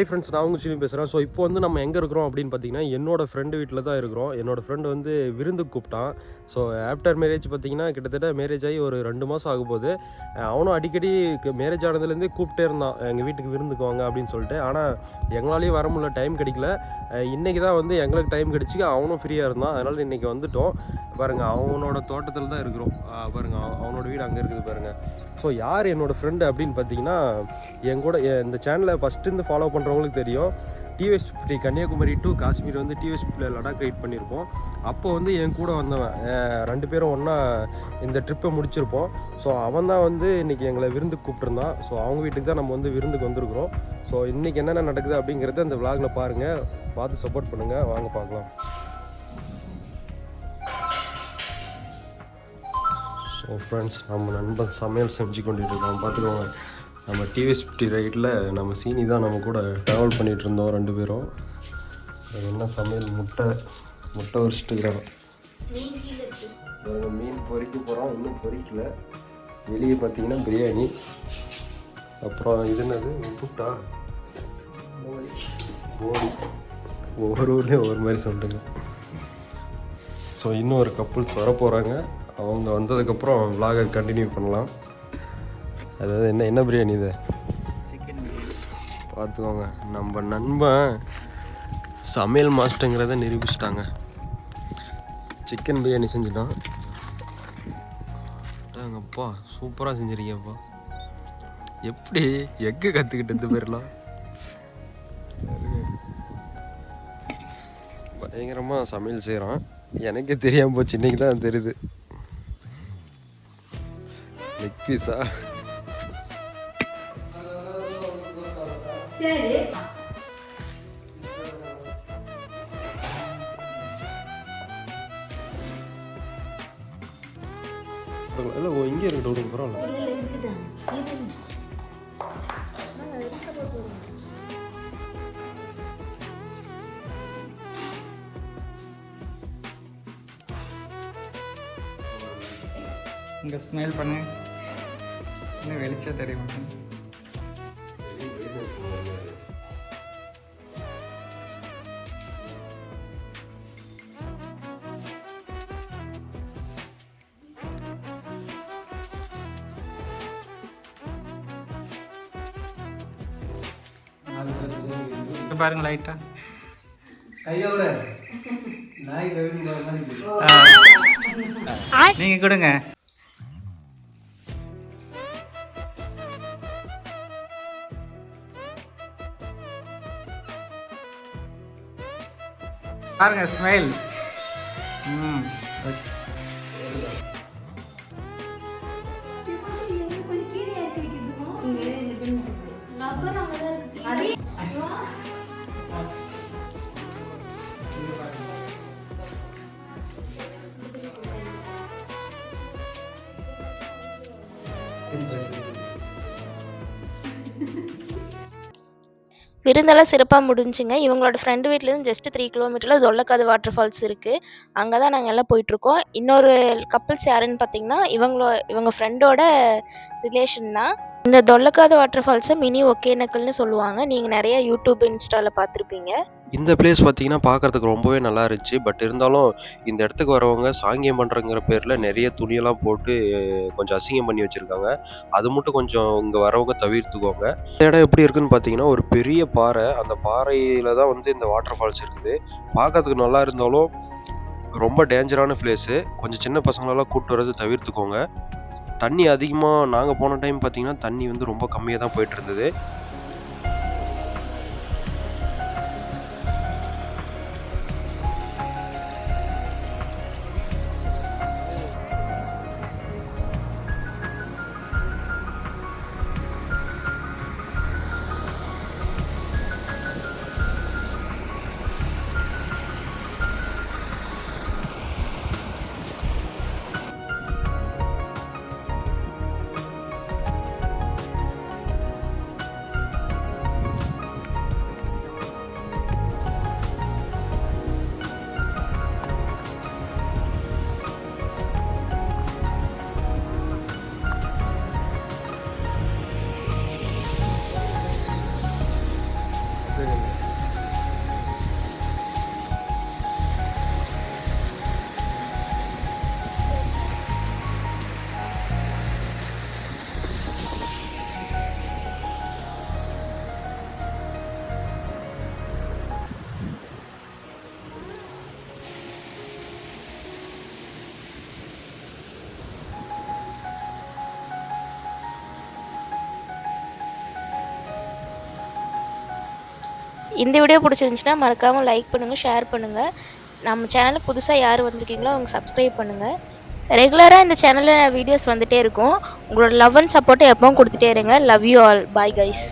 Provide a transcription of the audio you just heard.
Hi friends நான் உங்கள் cine பேசுகிறேன் ஸோ இப்போ வந்து நம்ம எங்கே இருக்கிறோம் அப்படின்னு பார்த்தீங்கன்னா என்னோட ஃப்ரெண்டு வீட்டில் தான் இருக்கிறோம். என்னோட ஃப்ரெண்டு வந்து விருந்துக்கு கூப்பிட்டான். ஸோ ஆஃப்டர் மேரேஜ் பார்த்தீங்கன்னா கிட்டத்தட்ட மேரேஜ் ஆகி ஒரு ரெண்டு மாதம் ஆகும் போகுது. அவனும் அடிக்கடி மேரேஜ் ஆனதுலேருந்தே கூப்பிட்டே இருந்தான். எங்கள் வீட்டுக்கு விருந்துக்கு வாங்க அப்படின்னு சொல்லிட்டு. ஆனால் எங்களாலேயும் வர முடியல டைம் கிடைக்கல. இன்றைக்கி தான் வந்து எங்களுக்கு டைம் கிடச்சி அவனும் ஃப்ரீயாக இருந்தான். அதனால் இன்றைக்கி வந்துட்டோம். பாருங்க அவனோட தோட்டத்தில் தான் இருக்கிறோம். பாருங்கள் பாருங்க அவனோட வீடு அங்கே இருக்குது பாருங்க. ஸோ யார் என்னோட ஃப்ரெண்டு அப்படின்னு பார்த்தீங்கன்னா என் கூட இந்த சேனலை ஃபஸ்ட்டு இருந்து ஃபாலோ பண்ணுறவங்களுக்கு தெரியும். டிவிஎஸ் கன்னியாகுமரி டு காஷ்மீர் வந்து டிவிஎஸ் லடாக் ரைட் பண்ணியிருப்போம் அப்போ வந்து என் கூட வந்தவன் ரெண்டு பேரும் ஒன்றா இந்த ட்ரிப்பை முடிச்சிருப்போம். ஸோ அவன் தான் வந்து இன்றைக்கி எங்களை விருந்துக்கு கூப்பிட்டுருந்தான். ஸோ அவங்க வீட்டுக்கு தான் நம்ம வந்து விருந்துக்கு வந்திருக்கிறோம். ஸோ இன்றைக்கி என்னென்ன நடக்குது அப்படிங்கிறத அந்த விளாகில் பாருங்கள் பார்த்து சப்போர்ட் பண்ணுங்கள் வாங்க பார்க்கலாம். ஸோ ஃப்ரெண்ட்ஸ் நம்ம நண்பன் சமையல் செஞ்சு கொண்டுட்டு இருக்கோம் பார்த்துக்கோங்க நம்ம டிவிஎஸ் ஃபிஃப்டி ரைட்டில் நம்ம சீனி தான் நம்ம கூட ட்ராவல் பண்ணிகிட்டு இருந்தோம் ரெண்டு பேரும். என்ன சமையல்? முட்டை முட்டை வச்சுட்டுக்கிறோம் மீன் பொரிக்க போகிறோம் இன்னும் பொரிக்கல வெளியே பார்த்தீங்கன்னா பிரியாணி. அப்புறம் இது என்னது? புட்டா போடி. ஒவ்வொரு ஊர்லேயும் ஒவ்வொரு மாதிரி சொல்லிட்டுங்க ஸோ இன்னும் ஒரு கப்புள்ஸ் வர போகிறாங்க அவங்க வந்ததுக்கப்புறம் vlog-அ கண்டினியூ பண்ணலாம். அதாவது என்ன என்ன பிரியாணி இது? பார்த்துக்கோங்க. நம்ம நண்பன் சமையல் மாஸ்டருங்கிறத நிரூபிச்சிட்டாங்க. சிக்கன் பிரியாணி செஞ்சுட்டான். அப்பா சூப்பராக செஞ்சிருக்கேன்ப்பா எப்படி எக்கு கற்றுக்கிட்டது பேர்லாம் பயங்கரமாக சமையல் செய்கிறான் எனக்கே தெரியாமல் போச்சு. இன்னைக்கு தான் தெரியுது. லெக் பீஸா சரி இல்லை ஓ இங்கே இருக்கட்டும் விடுங்க பரவாயில்ல. இங்கே ஸ்மெல் பண்ணு. இன்னும் வெளிச்சம் தெரிய மாட்டேன் பாருங்க லைட்டா கையோட நாய் இருக்கு. நீங்க கொடுங்க. பாருங்க ஸ்மைல் ம். விருந்தெல்லாம் சிறப்பாக முடிஞ்சுங்க. இவங்களோட ஃப்ரெண்டு வீட்டிலேருந்து ஜஸ்ட்டு த்ரீ கிலோமீட்டரில் தொல்லக்காது வாட்டர் ஃபால்ஸ் இருக்குது அங்கே தான் நாங்கள் எல்லாம் போயிட்டுருக்கோம். இன்னொரு கப்புள்ஸ் யாருன்னு பார்த்தீங்கன்னா இவங்களோ இவங்க ஃப்ரெண்டோட ரிலேஷன் தான். இந்த தொல்லக்காது வாட்டர் ஃபால்ஸை மினி ஒகேனக்கல்னு சொல்லுவாங்க. நீங்கள் நிறையா யூடியூப் இன்ஸ்டாவில் பார்த்துருப்பீங்க இந்த பிளேஸ் பார்த்தீங்கன்னா பார்க்கறதுக்கு ரொம்பவே நல்லா இருந்துச்சு. பட் இருந்தாலும் இந்த இடத்துக்கு வரவங்க சாங்கியம் பண்ணுறங்கிற பேரில் நிறைய துணியெல்லாம் போட்டு கொஞ்சம் அசிங்கம் பண்ணி வச்சுருக்காங்க. அது மட்டும் கொஞ்சம் இங்கே வரவங்க தவிர்த்துக்கோங்க. இந்த இடம் எப்படி இருக்குன்னு பார்த்தீங்கன்னா ஒரு பெரிய பாறை. அந்த பாறையில் தான் வந்து இந்த வாட்டர் ஃபால்ஸ் இருக்குது. பார்க்கறதுக்கு நல்லா இருந்தாலும் ரொம்ப டேஞ்சரான பிளேஸு கொஞ்சம் சின்ன பசங்களெல்லாம் கூப்பிட்டு வரது தவிர்த்துக்கோங்க. தண்ணி அதிகமாக நாங்கள் போன டைம் பார்த்தீங்கன்னா தண்ணி வந்து ரொம்ப கம்மியாக தான் போயிட்டு இருந்தது. இந்த வீடியோ பிடிச்சிருந்துச்சின்னா மறக்காமல் லைக் பண்ணுங்கள் ஷேர் பண்ணுங்கள் நம்ம சேனலில் புதுசாக யார் வந்திருக்கீங்களோ அவங்க சப்ஸ்கிரைப் பண்ணுங்கள் ரெகுலராக இந்த சேனலில் வீடியோஸ் வந்துகிட்டே இருக்கும். உங்களோட லவ் அண்ட் சப்போர்ட்டை எப்பவும் கொடுத்துட்டே இருங்க. Love you all bye guys